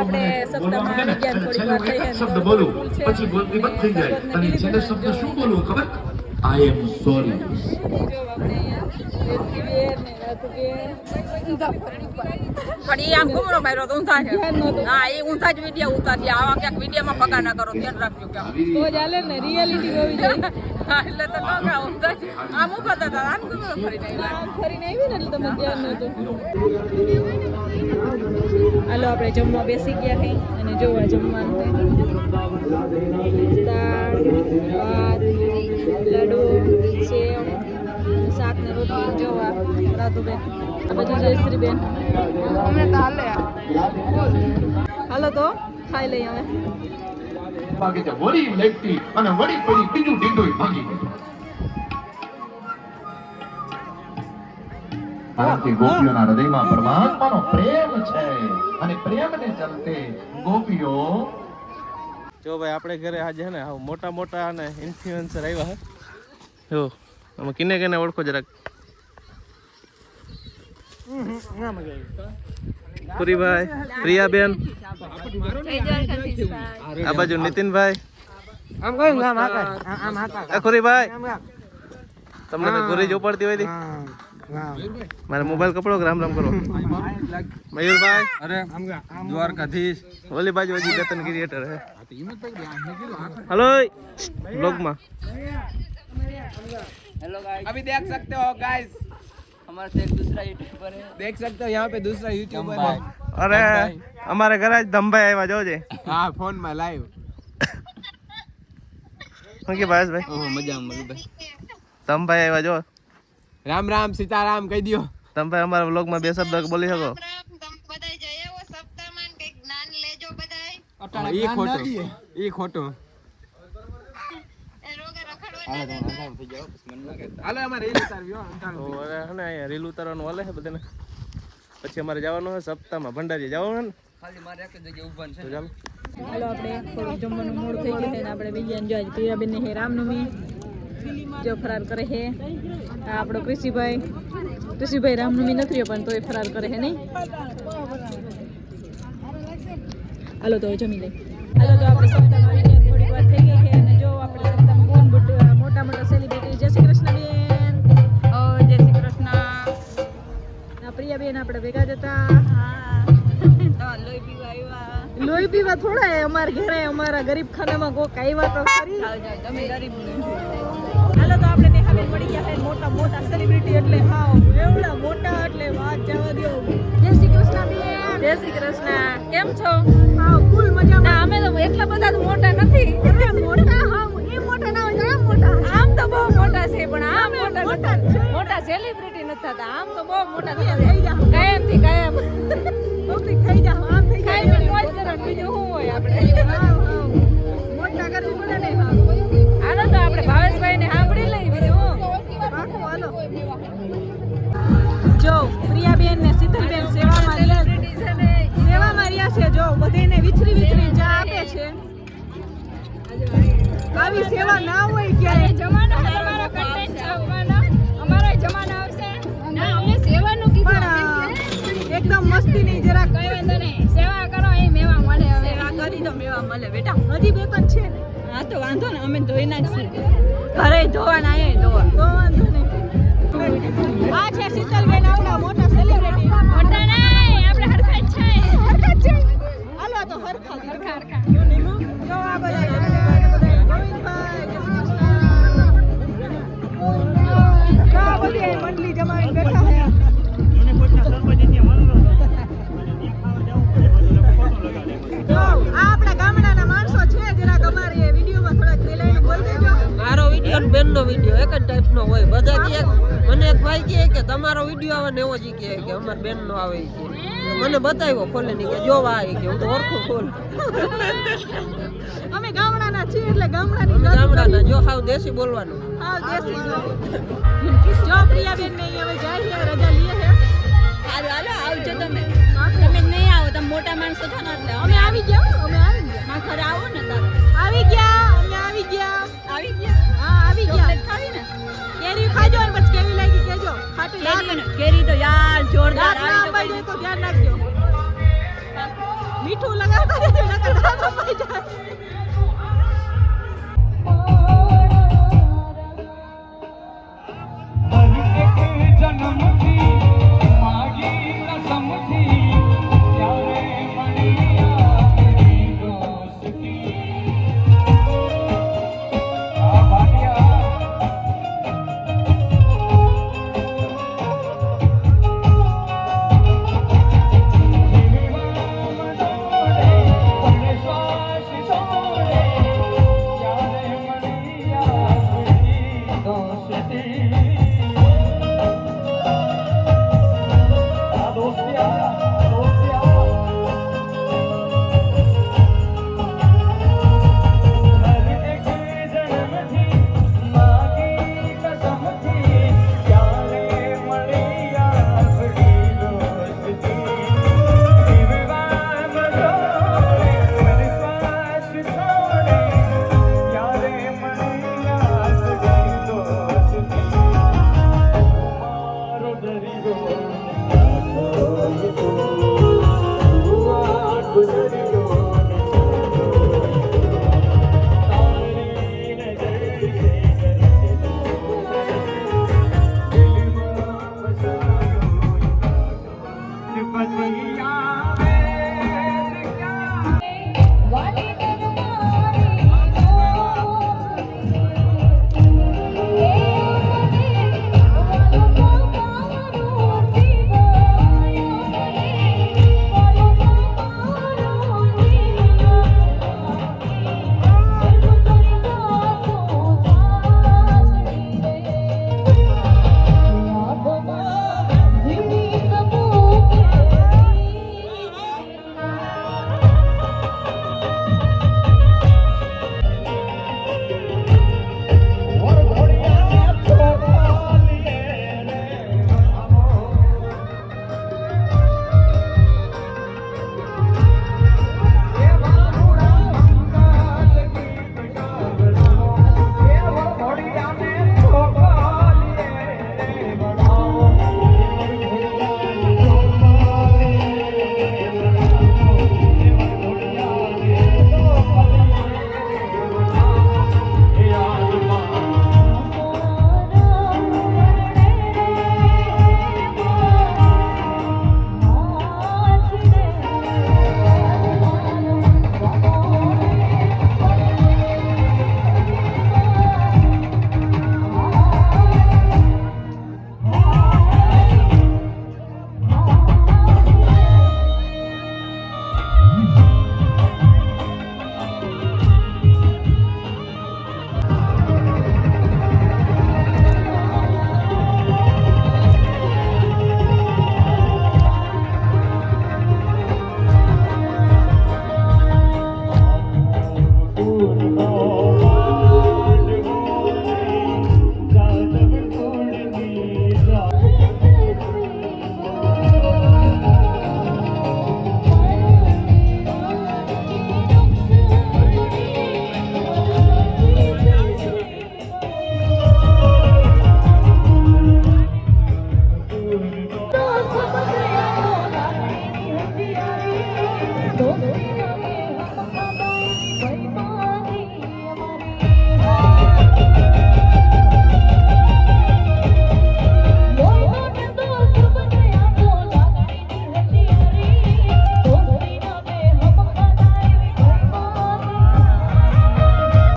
આપણે સપ્તાહમાં આવી ગયા થોડીક વાર થઈ એક શબ્દ બોલું પછી બોલતી બંધ થઈ જાય. અને છેલ્લે શબ્દ શું બોલવું ખબર? આઈ એમ સોરી પણ એ આમ ઘૂમરો માર્યો તો ઊંધા છે. હા એ ઊંધા જ વીડિયો ઉતારી આવા ક્યાંક વિડીયોમાં પગાર ના કરો ધ્યાન રાખજો તો ચાલે ને રિયાલિટી હોવી જોઈએ. એટલે તો ન કે ઊંધા આમ ઊભા હતા આમ આમ ફરીને આવી ને એટલે તમે ધ્યાન નહોતું હાલો આપણે જમવા બેસી ગયા છે અને જોવા જમવાનું દાળ ભાત લાડુ સેવ શાક ને રોટલી જોવા રાધુબેન. આ બાજુ જયશ્રીબેન. અમને તો હાલે હાલો તો ખાઈ લઈએ હવે. અને વળી પડી બીજું ડીંડોય ભાગી કારણ કે ગોપીઓના હૃદયમાં પરમાત્માનો પ્રેમ છે અને પ્રેમને ચલતે ગોપીઓ જો ભાઈ આપણે ઘરે આજે છે ને મોટા મોટા અને ઇન્ફ્લુએન્સર આવ્યા હે. જો તમે કિને કિને ઓળખો જરાક? પુરીભાઈ પ્રિયાબેન. આ બાજુ નીતિનભાઈ. આ ખુરીભાઈ. તમને તો ગુરી જ ઉપાડતી હોય મારે મોબાઈલ કપડો કે રામ રામ કરો મયુરભાઈ અરે દ્વારકાધીશ ઓલી બાજુ હજી બે ત્રણ ક્રિએટર હે હલો બ્લોગમાં अभी देख सकते हो गाइस हमारे से एक दूसरा यूट्यूबर है देख सकते हो यहाँ पे दूसरा यूट्यूबर है અરે અમારે ઘરે જ ધમભાઈ આવ્યા જોજે हाँ फोन में लाइव શું કે ભાઈ ओह मजा मजा भाई ધમભાઈ આવ્યા જો રામ રામ સીતારામ કહી દો તમે ભાઈ અમારા વ્લોગમાં બે શબ્દ બોલી શકો? ઈ ખોટું. રીલ ઉતારવી તો બધાને. પછી અમારે જવાનું છે સપ્તાહમાં. ભંડારી જવાનું ખાલી મારે થઈ ગયું આપણે બીજા રામનવમી. જો ફરાર કરે છે આપણો કૃષિભાઈ. કૃષિભાઈ રામનવમી નથી રહ્યો પણ તોય ફરાર કરે છે નહીં? હાલો તો જમી લઈ હાલો તો આપણે અમારા ગરીબ ખાનામાં કોક આવ્યા તો ખરી તમે ગરીબ હાલો તો આપણે નેહાબેન મળી ગયા છે મોટા મોટા સેલિબ્રિટી એટલે હા એવડા મોટા એટલે વાત જવા દો. જય શ્રી કૃષ્ણ બેન. જય શ્રી કૃષ્ણ. કેમ છો? હા ફૂલ મજામાં. ના અમે તો એટલા બધા મોટા નથી. એટલે મોટા હા એ મોટા ના હોય આમ મોટા. આમ તો બહુ મોટા છે પણ આમ મોટા મોટા મોટા સેલિબ્રિટી નથી થતા. આમ તો બહુ મોટા થઈ થતા કાયમથી કાયમ. થઈ જા આમ થઈ જા કાયમ મોજ કરો બીજું શું હોય આપણે? જો પ્રિયાબેન ને શીતલબેન સેવામાં રહ્યા સેવામાં રહ્યા છે જો બધેને વિચરી વિચરી ચા આપે છે. આવી સેવા ના હોય ક્યારે? જમાનો અમારો કન્ટેન્ટ છાપવાનો અમારો જમાનો આવશે. ના અમને સેવાનું કીધું એકદમ મસ્તી નહીં જરાક કઈ વાંધો નહીં. સેવા કરો એ મેવા મળે હવે. સેવા કરી તો મેવા મળે. બેટા હજી બે પણ છે ને. હા તો વાંધો ને અમે ધોઈ નાખશું ઘરે ધોવાના એ ધોવા તો વાંધો નહીં. આ છે શીતલબેન આવડા મોટા સેલિબ્રિટી મોટા નહીં આપણે હરખા જ છે. હરખા છે. હાલો તો હરખા. હરખા હરખા. જો આ બધા જય શ્રી કૃષ્ણ, ગોવિંદભાઈ, જય શ્રી કૃષ્ણ. જો આ બધી મંડળી જમાવીને બેઠા આ આપણા ગામડાના માણસો છે જરાક અમારે વિડીયોમાં થોડાક બોલ દેજો. મારો વીડિયો બેન નો વીડિયો એક જ ટાઈપ નો હોય. બધા મને એક ભાઈ કહે કે તમારો વીડિયો આવે ને એવો જ કહે કે અમાર બેન નો આવે કે મને બતાવ્યો ખોલે ની કે જો આ કે હું તો ઓળખું ખોલ. અમે ગામડાના છીએ એટલે ગામડાની ગામડાના જો હાવ દેશી બોલવાનું. હા દેશી જો પ્રિયા બેન ને હવે જાય છે રજા લીએ છે. હાલો હાલો આવજો તમે. તમે નહીં આવો તમે મોટા માણસો છો ને એટલે. અમે આવી ગયા હો, અમે આવી ગયા. માં ઘરે આવો ને તમે આવી ગયા. my dad.